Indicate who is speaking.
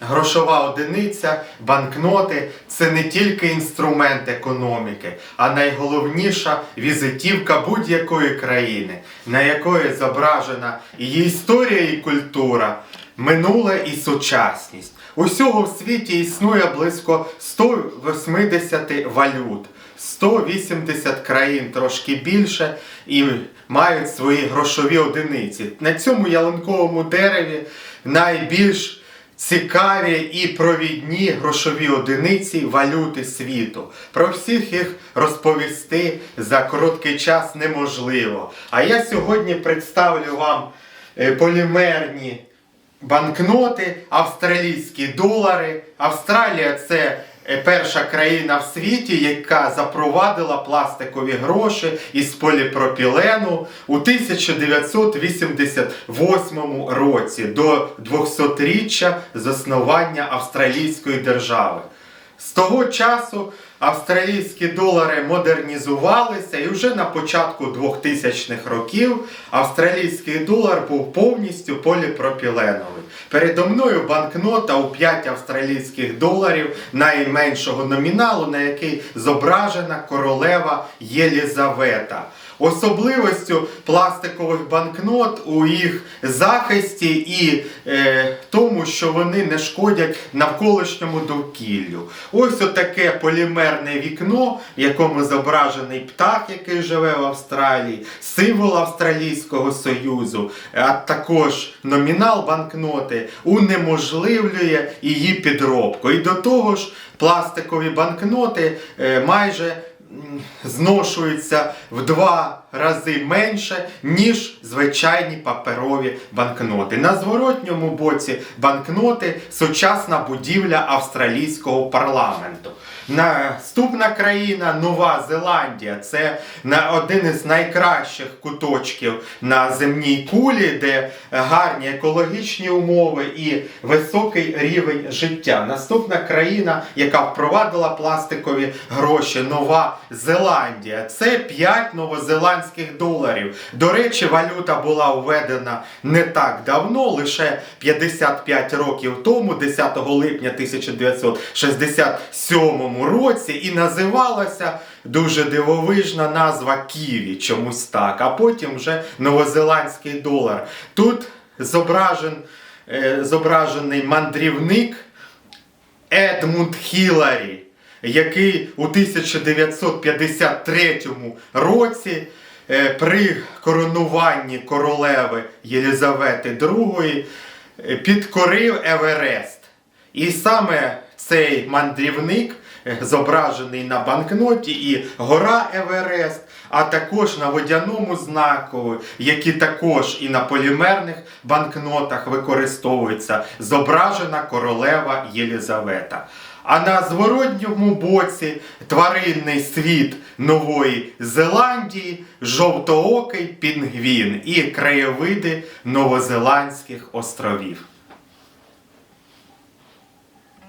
Speaker 1: Грошова одиниця, банкноти це не тільки інструмент економіки, а найголовніша візитівка будь-якої країни, на якої зображена її історія і культура, минуле і сучасність. Усього в світі існує близько 180 валют. 180 країн трошки більше і мають свої грошові одиниці. На цьому ялинковому дереві найбільш цікаві і провідні грошові одиниці валюти світу. Про всіх їх розповісти за короткий час неможливо. А я сьогодні представлю вам е, полімерні банкноти, австралійські долари. Австралія це перша країна в світі, яка запровадила пластикові гроші із поліпропілену у 1988 році до 200-річчя заснування австралійської держави. З того часу австралійські долари модернізувалися, і вже на початку 2000-х років австралійський долар був повністю поліпропіленовий. Передо мною банкнота у 5 австралійських доларів найменшого номіналу, на який зображена королева Єлізавета. Особливостю пластикових банкнот у їх захисті і е, тому, що вони не шкодять навколишньому довкіллю. Ось отаке полімерне вікно, в якому зображений птах, який живе в Австралії, символ Австралійського Союзу, а також номінал банкноти унеможливлює її підробку. І до того ж, пластикові банкноти е, майже зношуються в два рази менше, ніж звичайні паперові банкноти. На зворотньому боці банкноти сучасна будівля австралійського парламенту. Наступна країна Нова Зеландія. Це на один із найкращих куточків на земній кулі, де гарні екологічні умови і високий рівень життя. Наступна країна, яка впровадила пластикові гроші, Нова Зеландія. Це 5 новозеландських доларів. До речі, валюта була введена не так давно, лише 55 років тому, 10 липня 1967 році, і називалася дуже дивовижна назва Ківі, чомусь так. А потім вже новозеландський долар. Тут зображен, е, зображений мандрівник Едмунд Хіларі, який у 1953 році е, при коронуванні королеви Єлізавети II е, підкорив Еверест. І саме цей мандрівник зображений на банкноті і гора Еверест, а також на водяному знаку, які також і на полімерних банкнотах використовуються, зображена королева Єлізавета. А на зворотньому боці тваринний світ Нової Зеландії, жовтоокий пінгвін і краєвиди Новозеландських островів.